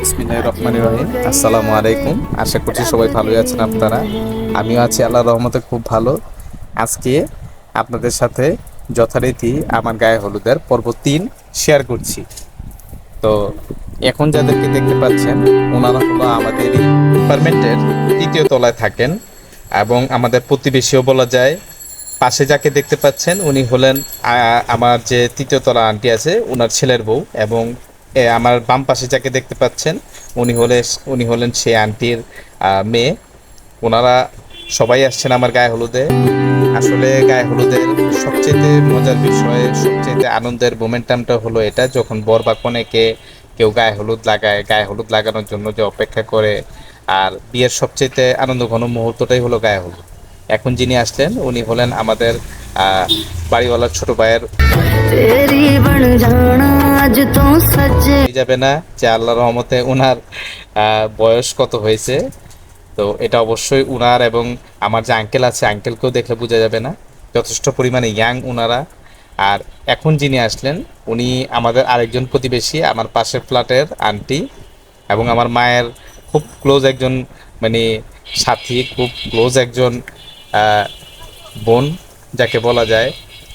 রহিম। আসসালামু আলাইকুম। আশা করছি সবাই ভালোই আছেন আপনারা। আমিও আছি আল্লাহ রহমতে খুব ভালো। আজকে আপনাদের সাথে যথারীতি আমার গায়ে হলুদের পর্ব তিন শেয়ার করছি। তো এখন যাদেরকে দেখতে পাচ্ছেন, ওনারা হলো আমাদের ডিপার্টমেন্টের তৃতীয় তলায় থাকেন এবং আমাদের প্রতিবেশীও বলা যায়। পাশে যাকে দেখতে পাচ্ছেন, উনি হলেন আমার যে তৃতীয় তলা আন্টি আছে ওনার ছেলের বউ এবং আমার বাম পাশে যাকে দেখতে পাচ্ছেন, উনি হলে, উনি হলেন সেই আন্টির মেয়ে। ওনারা সবাই আসছেন আমার গায়ে হলুদে। আসলে গায়ে হলুদের সবচেয়ে মজার বিষয়ে সবচেয়ে আনন্দের মোমেন্টামটা হলো এটা, যখন বর বা কনেকে কেউ গায়ে হলুদ লাগায়, গায়ে হলুদ লাগানোর জন্য যে অপেক্ষা করে, আর বিয়ের সবচেয়ে আনন্দ ঘন মুহূর্তটাই হলো গায়ে হলুদ। এখন যিনি আসলেন উনি হলেন আমাদের বাড়িওয়ালার ছোট ভাইয়ের যাবে না যে আল্লাহ রহমতে ওনার বয়স কত হয়েছে। তো এটা অবশ্যই উনার এবং আমার যে আঙ্কেল আছে আঙ্কেলকেও দেখলে বোঝা যাবে না। যথেষ্ট পরিমাণে ইয়াং উনারা। আর এখন যিনি আসলেন উনি আমাদের আরেকজন প্রতিবেশী আমার পাশের ফ্ল্যাটের আন্টি এবং আমার মায়ের খুব ক্লোজ একজন মানে সাথী খুব ক্লোজ একজন বোন, যাকে বলা যায়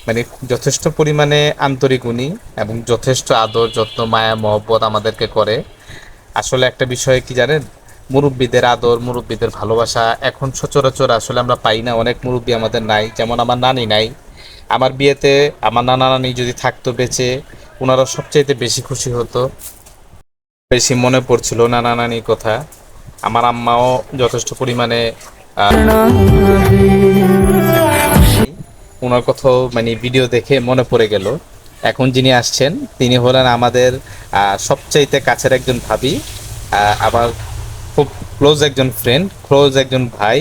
মানে যথেষ্ট পরিমাণে আন্তরিক উনি এবং যথেষ্ট আদর, যত্ন, মায়া, মহব্বত আমাদেরকে করে। আসলে একটা বিষয় কি জানেন? মুরব্বীদের আদর, মুরব্বীদের ভালোবাসা এখন সচরাচর আসলে আমরা পাই না। অনেক মুরব্বী আমাদের নাই, যেমন আমার নানি নাই। আমার বিয়েতে আমার নানা নানি যদি থাকতো বেঁচে ওনারা সবচাইতে বেশি খুশি হতো। বেশি মনে পড়ছিল নানা নানির কথা। আমার আম্মাও যথেষ্ট পরিমাণে ওনার কথাও মানে ভিডিও দেখে মনে পড়ে গেল। এখন যিনি আসছেন তিনি হলেন আমাদের সবচাইতে কাছের একজন ভাবি আবার খুব ক্লোজ একজন ফ্রেন্ড ক্লোজ একজন ভাই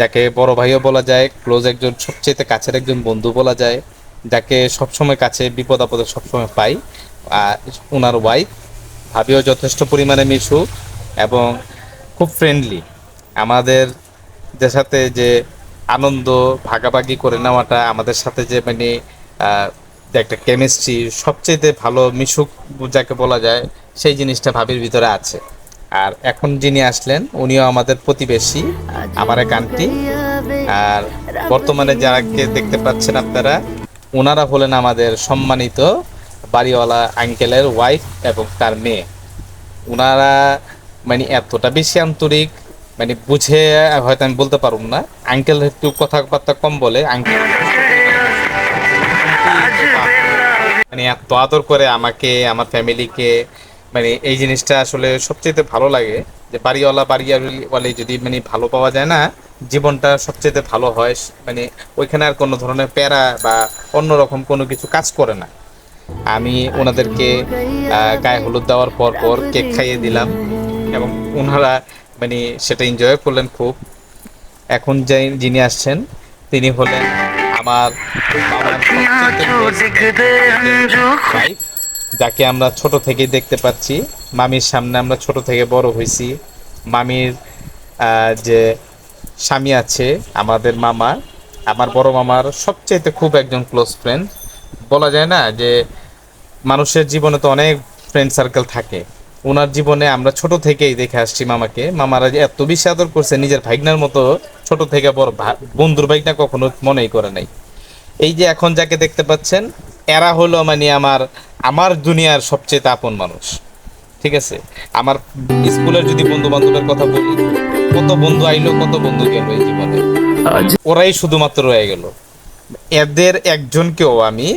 যাকে বড় ভাইও বলা যায় ক্লোজ একজন সবচাইতে কাছের একজন বন্ধু বলা যায় যাকে সবসময় কাছে বিপদ আপদে সবসময় পাই। আহ, ওনার ওয়াইফ ভাবিও যথেষ্ট পরিমাণে মিশুক এবং খুব ফ্রেন্ডলি আমাদের যে সাথে যে আনন্দ, ভাগাভাগি করে নেওয়াটা, আমাদের সাথে যে মানে একটা কেমিস্ট্রি সবচেয়ে ভালো মিশুক যাকে বলা যায়, সেই জিনিসটা ভাবির ভিতরে আছে। আর এখন যিনি আসলেন, উনিও আমাদের প্রতিবেশী, আমার আন্টি আর বর্তমানে যারাকে দেখতে পাচ্ছেন আপনারা ওনারা হলেন আমাদের সম্মানিত বাড়িওয়ালা আঙ্কেলের ওয়াইফ এবং তার মেয়ে। ওনারা মানে এতটা বেশি আন্তরিক মানে বুঝে, হয়তো আমি বলতে পারব না। আঙ্কেল একটু কথাবার্তা কম বলে, আঙ্কেল মানে এত আদর করে আমাকে, আমার ফ্যামিলিকে মানে এই জিনিসটা আসলে সবচেয়ে ভালো লাগে, যে বাড়িওয়ালা বাড়িওয়ালি যদি মানে ভালো পাওয়া যায় না, জীবনটা সবচেয়ে ভালো হয় মানে ওইখানে আর কোনো ধরনের প্যারা বা অন্যরকম কোনো কিছু কাজ করে না। আমি ওনাদেরকে গায়ে হলুদ দেওয়ার পর পর কেক খাইয়ে দিলাম এবং ওনারা মানে সেটা এনজয় করলেন খুব। এখন যে যিনি আসছেন তিনি হলেন আমার সবচেয়ে যাকে আমরা ছোট থেকে দেখতে পাচ্ছি। মামির সামনে আমরা ছোট থেকে বড় হয়েছি। মামির যে স্বামী আছে আমাদের মামা আমার বড় মামার সবচাইতে খুব একজন ক্লোজ ফ্রেন্ড বলা যায় না যে মানুষের জীবনে তো অনেক ফ্রেন্ড সার্কেল থাকে। ওনার জীবনে আমরা ছোট থেকেই দেখে আসছি মামাকে। মামারা এত বেশি আদর করছে নিজের ভাইগনার মতো ছোট থেকে বড় বন্ধুর ভাইগনা কখনো মনেই করে নাই। এই যে এখন যাকে দেখতে পাচ্ছেন এরা হলো মানে আমার আমার দুনিয়ার সবচেয়ে আপন মানুষ। ঠিক আছে? আমার স্কুলের যদি বন্ধু বান্ধবের কথা বলি কত বন্ধু আইলো কত বন্ধু গেল এই জীবনে। ওরাই শুধুমাত্র রয়ে গেল। এদের একজনকেও আমি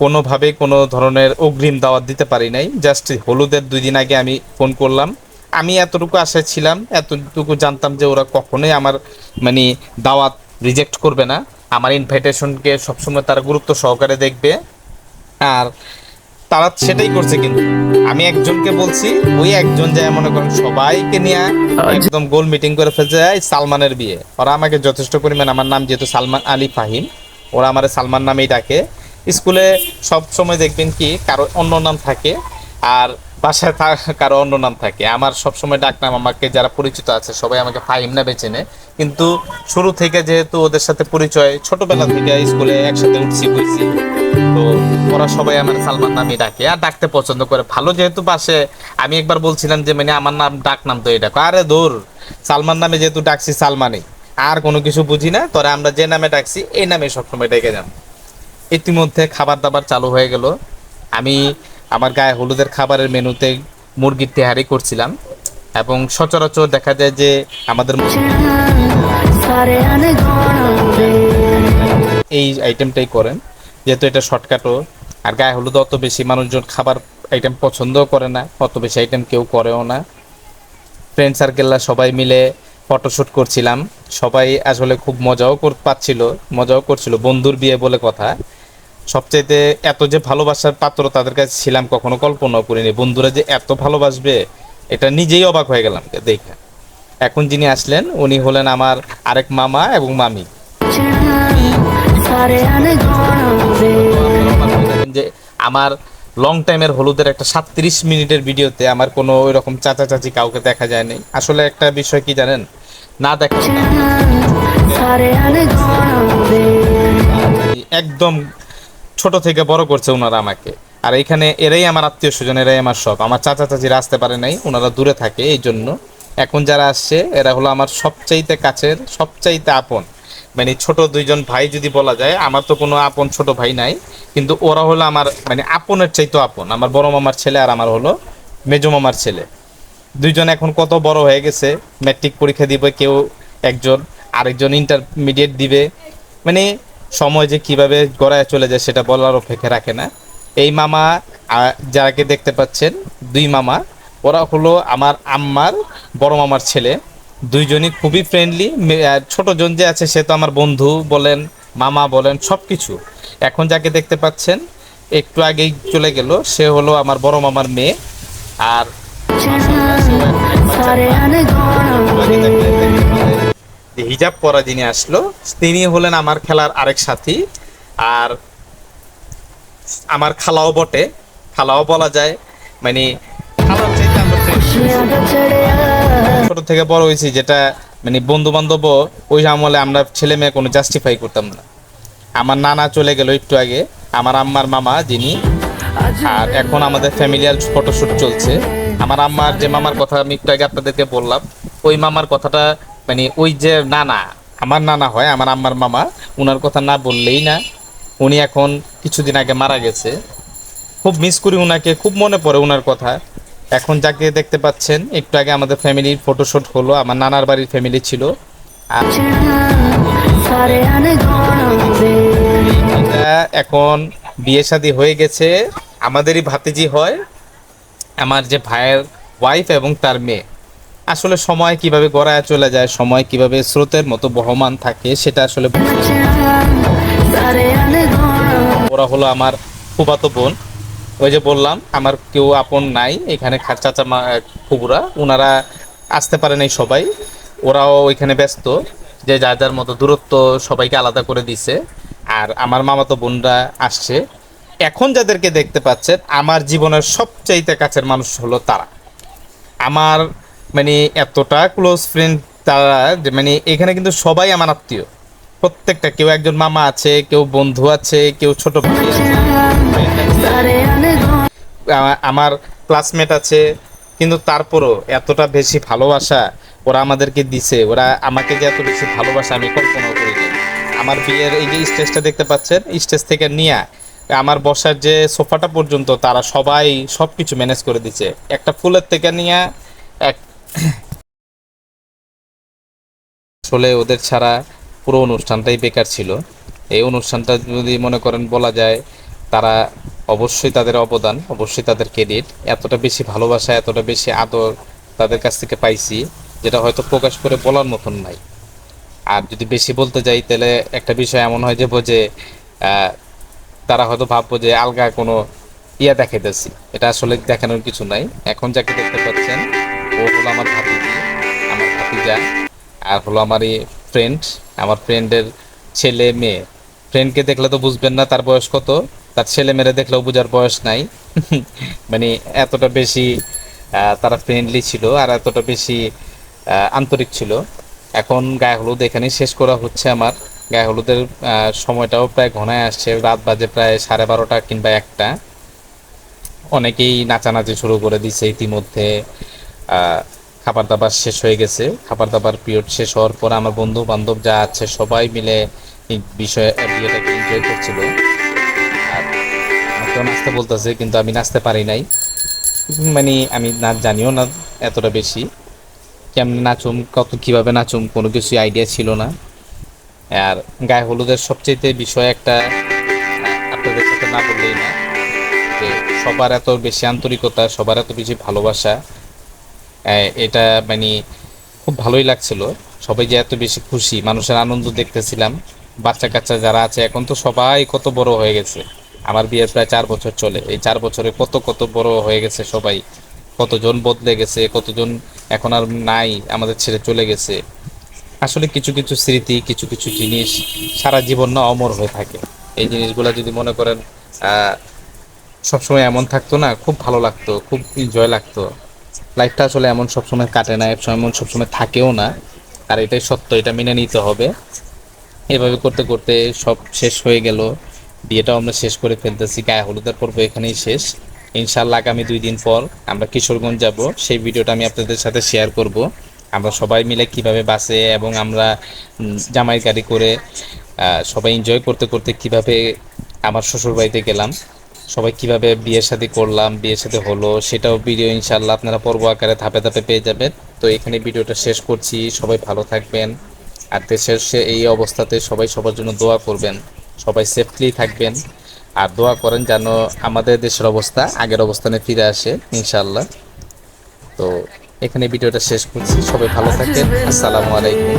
কোনোভাবে কোনো ধরনের অগ্রিম দাওয়াত দিতে পারি নাই। জাস্ট হলুদের দুই দিন আগে আমি ফোন করলাম। আমি এতটুকু আশায় ছিলাম এতটুকু জানতাম যে ওরা কখনোই আমার মানে দাওয়াত রিজেক্ট করবে না। আমার ইনভাইটেশনকে সবসময় তারা গুরুত্ব সহকারে দেখবে। আর তারা সেটাই করছে কিন্তু। আমি একজনকে বলছি ওই একজন যায় মনে করেন সবাইকে নিয়ে একদম গোল মিটিং করে ফেলছে সালমানের বিয়ে। ওরা আমাকে যথেষ্ট পরিমাণ আমার নাম যেহেতু সালমান আলী ফাহিম ওরা আমার সালমান নামেই ডাকে। স্কুলে সব সময় দেখবেন কি, কারও অন্য নাম থাকে আর বাসায় কারও অন্য নাম থাকে। আমার সবসময় ডাকনাম, আমাকে যারা পরিচিত আছে, সবাই আমাকে ফাহিম না বেছে নেয় কিন্তু শুরু থেকে যেহেতু ওদের সাথে পরিচয়, ছোটবেলা থেকে স্কুলে একসাথে উঠছি, বইছি, তো ওরা সবাই আমার সালমান নামই ডাকে। আর ডাকতে পছন্দ করে। ভালো যেহেতু পাশে আমি একবার বলছিলাম যে মানে আমার নাম ডাক নাম তো এটা। আরে দূর, সালমান নামে যেহেতু ডাকছি, সালমানই। আর কোনো কিছু বুঝি না তবে আমরা যে নামে ডাকছি, এই নামে সবসময় ডেকে যান ইতিমধ্যে খাবার দাবার চালু হয়ে গেল। আমি আমার গায়ে হলুদের খাবারের মেনুতে মুরগির তেহারি করছিলাম এবং সচরাচর দেখা যায় যে আমাদের এই আইটেমটাই করেন। যেহেতু এটা শর্টকাটও আর গায়ে হলুদ অত বেশি মানুষজন খাবার আইটেম পছন্দও করে না, অত বেশি আইটেম কেউ করেও না। ফ্রেন্ড সার্কেলরা সবাই মিলে ফটোশ্যুট করছিলাম। সবাই আসলে খুব মজাও পাচ্ছিল, মজাও করছিল। বন্ধুর বিয়ে বলে কথা। সবচাইতে এত যে ভালোবাসার পাত্র তাদের কাছে ছিলাম, কখনো কল্পনাও করিনি। বন্ধুরা যে এত ভালোবাসবে, এটা নিজেই অবাক হয়ে গেলাম দেখে। এখন যিনি আসলেন, উনি হলেন আমার আরেক মামা এবং মামি। যে আমার লং টাইমের হলুদের একটা সাতত্রিশ মিনিটের ভিডিওতে আমার কোনো ওই রকম চাচা চাচি কাউকে দেখা যায়নি। আসলে একটা বিষয় কি জানেন? না দেখা একদম ছোট থেকে বড় করছে ওনারা আমাকে। আর এখানে এরাই আমার আত্মীয় স্বজন, এরাই আমার সব আমার চাচা চাচিরা আসতে পারে নাই, ওনারা দূরে থাকে এই জন্য। এখন যারা আসছে, এরা হলো আমার সবচাইতে কাছের, সবচাইতে আপন। মানে ছোট দুইজন ভাই যদি বলা যায়, আমার তো কোনো আপন ছোট ভাই নাই, কিন্তু ওরা হলো আমার মানে আপনের চাইতো আপন। আমার বড় মামার ছেলে আর আমার হলো মেজো মামার ছেলে। দুইজন এখন কত বড় হয়ে গেছে ম্যাট্রিক পরীক্ষা দিবে, কেউ একজন আরেকজন ইন্টারমিডিয়েট দিবে। মানে সময় যে কীভাবে গড়ায় চলে যায় সেটা বলার অপেক্ষা রাখে না। এই মামা যারাকে দেখতে পাচ্ছেন, দুই মামা, ওরা হলো আমার আম্মার বড় মামার ছেলে। দুইজনই খুবই ফ্রেন্ডলি ছোটজন যে আছে সে তো আমার বন্ধু বলেন, মামা বলেন সব কিছু এখন যাকে দেখতে পাচ্ছেন, একটু আগেই চলে গেল, সে হলো আমার বড় মামার মেয়ে। আর হিজাব পরা যিনি আসলো, তিনি হলেন আমার খেলার আরেক সাথী। আর আমার খালাও বটে। খালাও বলা যায়। মানে ছোট থেকে বড় হয়েছি, যেটা মানে বন্ধু বান্ধব ওই আমলে আমরা ছেলে মেয়ে কোনো জাস্টিফাই করতাম না। আমার নানা চলে গেল একটু আগে, আমার আম্মার মামা যিনি, আর এখন আমাদের ফ্যামিলিয়ার ফটোশ্যুট চলছে। আমার আম্মার যে মামার কথা আমি একটু আগে আপনাদেরকে বললাম, ওই মামার কথাটা মানে ওই যে নানা, আমার নানা হয়, আমার আম্মার মামা ওনার কথা না বললেই না। উনি এখন কিছুদিন আগে মারা গেছে। খুব মিস করি ওনাকে খুব মনে পড়ে ওনার কথা। এখন যাকে দেখতে পাচ্ছেন, একটু আগে আমাদের ফ্যামিলির ফটোশ্যুট হলো, আমার নানার বাড়ির ফ্যামিলি ছিল। এখন বিয়ে শি হয়ে গেছে। আমাদেরই ভাতিজি হয়, আমার যে ভাইয়ের ওয়াইফ এবং তার মেয়ে। আসলে সময় কীভাবে গড়ায় চলে যায়, সময় কীভাবে স্রোতের মতো বহমান থাকে, সেটা আসলে ওরা হলো আমার ফুবাতো বোন। ওই যে বললাম, আমার কেউ আপন নাই, এখানে চাচা ফুবুরা ওনারা আসতে পারে নাই সবাই। ওরাও ওইখানে ব্যস্ত, যে যার যার মতো দূরত্ব সবাইকে আলাদা করে দিছে। আর আমার মামাতো বোনরা আসছে। এখন যাদেরকে দেখতে পাচ্ছেন, আমার জীবনের সবচাইতে কাছের মানুষ হলো তারা। আমার মানে এতটা ক্লোজ ফ্রেন্ড তারা মানে এখানে কিন্তু সবাই আমার আত্মীয়। প্রত্যেকটা, কেউ একজন মামা আছে, কেউ বন্ধু আছে, কেউ ছোট ভাই আমার ক্লাসমেট আছে, কিন্তু তারপরও এতটা বেশি ভালোবাসা ওরা আমাদেরকে দিছে। ওরা আমাকে যে এত বেশি ভালোবাসা আমি কল্পনা করি আমার বিয়ের এই যে স্টেজটা দেখতে পাচ্ছেন স্টেজ থেকে নিয়ে আমার বসার যে সোফাটা পর্যন্ত তারা সবাই সব কিছু ম্যানেজ করে দিছে। একটা ফুলের থেকে নিয়ে এক আসলে ওদের ছাড়া পুরো অনুষ্ঠানটাই বেকার ছিল। এই অনুষ্ঠানটা যদি মনে করেন বলা যায়, তারা অবশ্যই তাদের অবদান, অবশ্যই তাদের ক্রেডিট এতটা বেশি ভালোবাসা, এতটা বেশি আদর তাদের কাছ থেকে পাইছি, যেটা হয়তো প্রকাশ করে বলার মতন নাই। আর যদি বেশি বলতে যাই, তাহলে একটা বিষয় এমন হয় যাব যে তারা হয়তো ভাববো যে, আলগা কোনো ইয়া দেখাইতেছি। এটা আসলে দেখানোর কিছু নাই। এখন যাকে দেখতে পাচ্ছেন ও হলো আমার ভাতিজি, আমার ভাতিজা, আর হলো আমার এই ফ্রেন্ড আমার ফ্রেন্ডের ছেলে মেয়ে। ফ্রেন্ডকে দেখলে তো বুঝবেন না তার বয়স কত, তার ছেলে মেরে দেখলেও বোঝার বয়স নাই। মানে এতটা বেশি তারা ফ্রেন্ডলি ছিল আর এতটা বেশি আন্তরিক ছিল। এখন গায়ে হলুদ এখানে শেষ করা হচ্ছে আমার। গায়ে হলুদের সময়টাও প্রায় ঘনায় আসছে, রাত বাজে প্রায় সাড়ে বারোটা কিংবা একটা। অনেকেই নাচানাচি শুরু করে দিছে ইতিমধ্যে। খাবার দাবার শেষ হয়ে গেছে। খাবার দাবার পিরিয়ড শেষ হওয়ার পর আমার বন্ধু বান্ধব যা আছে, সবাই মিলে বিষয়ে বিয়েটাকে এনজয় করছিল। আর আমাকেও নাচতে বলতেছে, কিন্তু আমি নাচতে পারি নাই। মানে আমি নাচ জানিও না এতটা বেশি। কেমনে নাচুম, কত, কীভাবে নাচুম, কোনো কিছু আইডিয়া ছিল না। আর গায়ে হলুদের সবচেয়ে বিষয় একটা, আপনাদের সাথে না বললেই না, যে সবার এত বেশি আন্তরিকতা, সবার এত বেশি ভালোবাসা এটা মানে খুব ভালোই লাগছিল। সবাই যে এত বেশি খুশি, মানুষের আনন্দ দেখতেছিলাম। বাচ্চা কাচ্চা যারা আছে, এখন তো সবাই কত বড় হয়ে গেছে। আমার বিয়ের প্রায় চার বছর চলে। এই চার বছরে কত কত বড় হয়ে গেছে সবাই। কতজন বদলে গেছে, কতজন এখন আর নাই, আমাদের ছেড়ে চলে গেছে। আসলে কিছু কিছু স্মৃতি, কিছু কিছু জিনিস সারা জীবন না অমর হয়ে থাকে। এই জিনিসগুলো যদি মনে করেন সবসময় এমন থাকতো না, খুব ভালো লাগতো, খুব এনজয় লাগতো। লাইফটা আসলে এমন সবসময় কাটে না এক এমন সবসময় থাকেও না। আর এটাই সত্য, এটা মেনে নিতে হবে। এভাবে করতে করতে সব শেষ হয়ে গেল। বিয়েটাও আমরা শেষ করে ফেলতেছি, গায়ে হলুদের পর্ব এখানেই শেষ। ইনশাল্লাহ আগামী দুই দিন পর আমরা কিশোরগঞ্জ যাব। সেই ভিডিওটা আমি আপনাদের সাথে শেয়ার করব। আমরা সবাই মিলে কীভাবে বাসে এবং আমরা জামাই গাড়ি করে সবাই এনজয় করতে করতে কীভাবে আমার শ্বশুর বাড়িতে গেলাম। সবাই কীভাবে বিয়ের সাথে করলাম, বিয়ের সাথে হলো, সেটাও ভিডিও ইনশাল্লাহ আপনারা পর্ব আকারে ধাপে ধাপে পেয়ে যাবেন। তো এখানে ভিডিওটা শেষ করছি, সবাই ভালো থাকবেন। আর দেশের এই অবস্থাতে সবাই সবার জন্য দোয়া করবেন, সবাই সেফলি থাকবেন। আর দোয়া করেন যেন আমাদের দেশের অবস্থা আগের অবস্থানে ফিরে আসে ইনশাল্লাহ তো এখানে ভিডিওটা শেষ করছি, সবাই ভালো থাকবেন। আসসালামু আলাইকুম।